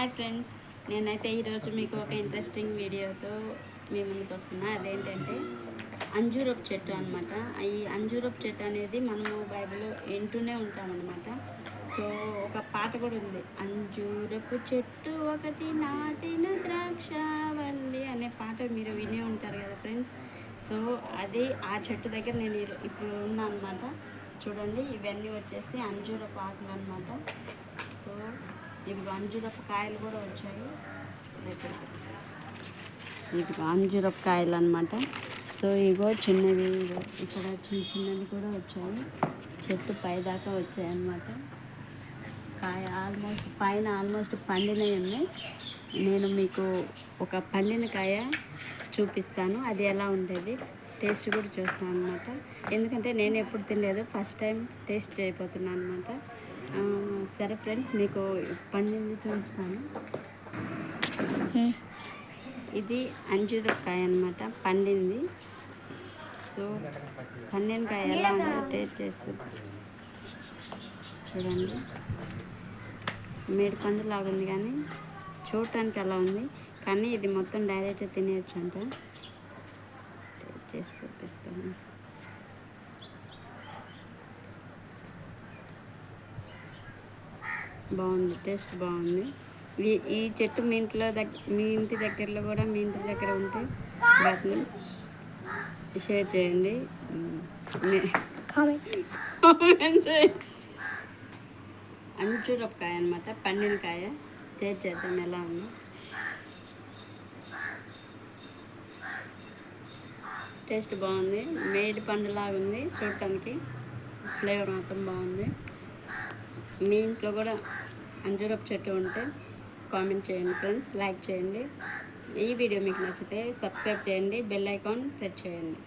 Hi friends. నేనైతే ఈరోజు మీకు ఒక ఇంట్రెస్టింగ్ వీడియోతో మీ ముందుకు వస్తున్నా. అదేంటంటే అంజూరపు చెట్టు అనమాట ఈ అంజూరపు చెట్టు అనేది మనము బైబిల్లో వింటూనే ఉంటామన్నమాట. సో ఒక పాట కూడా ఉంది. అంజూరపు చెట్టు ఒకటి నాటిన ద్రాక్షవల్లి అనే పాట మీరు వినే ఉంటారు కదా ఫ్రెండ్స్. సో అది ఆ చెట్టు దగ్గర నేను ఇప్పుడు ఉన్నా అనమాట చూడండి ఇవన్నీ వచ్చేసి అంజూరపు ఆకులు అనమాట సో ఇవి అంజురపు కాయలు కూడా వచ్చాయి. ఇప్పుడు ఇవి కాయలు అనమాట సో ఇగో చిన్నవి ఇగో ఇక్కడ చిన్న చిన్నవి కూడా వచ్చాయి. చెట్టు పై దాకా వచ్చాయి అన్నమాట. కాయ ఆల్మోస్ట్ పైన ఆల్మోస్ట్ పండినవి ఉన్నాయి. నేను మీకు ఒక పండిన కాయ చూపిస్తాను. అది ఎలా ఉండేది? టేస్ట్ కూడా చూస్తాను అనమాట ఎందుకంటే నేను ఎప్పుడు తినలేదు. ఫస్ట్ టైం టేస్ట్ చేయబోతున్నాను అనమాట సరే ఫ్రెండ్స్ మీకు పండింది చూపిస్తాను. ఇది అంజూరకాయ అనమాట పండింది సో పండిన కాయ ఎలా ఉందో టేస్ట్ చేసి చూడండి. మేడి పండు లాగా ఉంది కానీ చూడటానికి అలా ఉంది. కానీ ఇది మొత్తం డైరెక్ట్ తినేయచ్చు అంట. టేస్ట్ చేసి చూపిస్తాను. బాగుంది టేస్ట్ బాగుంది. ఈ ఈ చెట్టు మీ ఇంట్లో దగ్గర మీ ఇంటి దగ్గరలో కూడా మీ ఇంటి దగ్గర ఉంటే వాటిని షేర్ చేయండి. కామెంట్. చేయండి అంజూరపకాయ అనమాట పండిన కాయ టేస్ట్ చేద్దాం ఎలా ఉంది. టేస్ట్ బాగుంది. మేడి పండులాగా ఉంది చూడటానికి. ఫ్లేవర్ మాత్రం బాగుంది. మీ ఇంట్లో కూడా అంజూరపు చెట్టు ఉంటే కామెంట్ చేయండి ఫ్రెండ్స్ లైక్ చేయండి. ఈ వీడియో మీకు నచ్చితే సబ్స్క్రైబ్ చేయండి బెల్ ఐకాన్ ప్రెస్ చేయండి.